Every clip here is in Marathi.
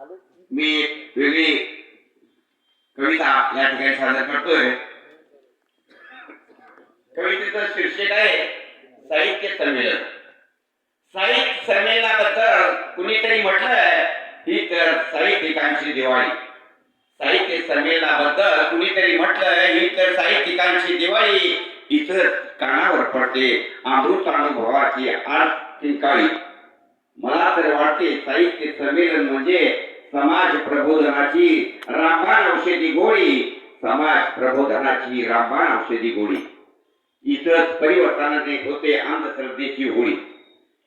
मी एक वेगळी कविता या ठिकाणी सादर करतोय. कवितेचं शीर्षक आहे साहित्य संमेलन. साहित्य संमेलनाबद्दल कुणीतरी म्हटलंय ही तर साहित्यिकांची दिवाळी. साहित्य संमेलनाबद्दल कुणीतरी म्हटलंय ही तर साहित्यिकांची दिवाळी. इथं कानावर पडते अमृत अनुभवाची आर्थिक काळी. मला तर वाटते साहित्य संमेलन म्हणजे समाज प्रबोधनाची रामबाण औषधी गोळी. समाज प्रबोधनाची रामबाण औषधी गोळी. इथंच परिवर्तनाने होते अंधश्रद्धेची होळी.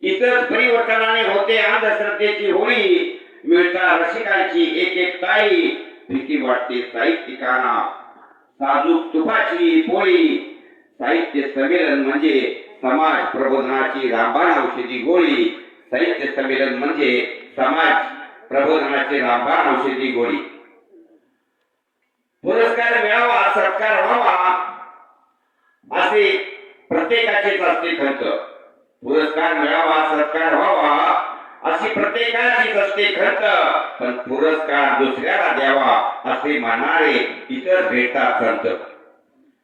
इथंच परिवर्तनाने होते अंधश्रद्धेची होळी. मिळता रसिकांची एक एक ताई. भीती वाटते साहित्यिकांना. साजूक तुपाची पोळी. साहित्य संमेलन म्हणजे समाज प्रबोधनाची रामबाण औषधी गोळी. साहित्य संमेलन म्हणजे समाज प्रबोधनाची रामबाण औषधी गोळी. पुरस्कार मिळावा सत्कार व्हावा असे प्रत्येकाचेच असते खर्च पुरस्कार मिळावा सत्कार व्हावा अशी प्रत्येकाचीच असते खर्च पण पुरस्कार दुसऱ्याला द्यावा असे मानणारे इतर भेटतात संत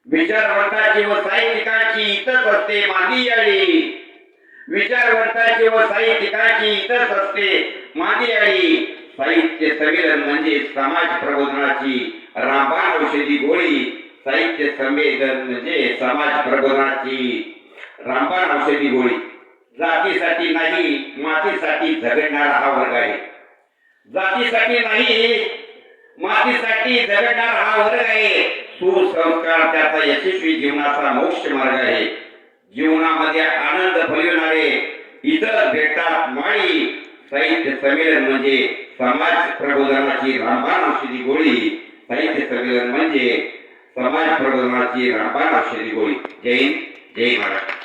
विचारवंताची व साहित्यिकाची इतच असते मांदियाळी विचारवंताची व साहित्यिकाची इतर असते मांदियाळी साहित्य संमेलन म्हणजे समाज प्रबोधनाची रामबाण औषधी गोळी. साहित्य संमेलन म्हणजे समाज प्रबोधनाची रामबाण औषधी गोळी. जातीसाठी नाही मातीसाठी झगडणारा हा वर्ग आहे. जातीसाठी नाही मातीसाठी झगडणारा हा वर्ग आहे. सुसंस्कार त्याचा यशस्वी जीवनाचा मोक्ष मार्ग आहे. जीवनामध्ये आनंद इतर भेटतात माळी साहित्य संमेलन म्हणजे समाज प्रबोधनाची रामबाण औषधी गोळी. साहित्य संमेलन म्हणजे समाज प्रबोधनाची रामबाण औषधी गोळी. जय हिंद जय महाराष्ट्र.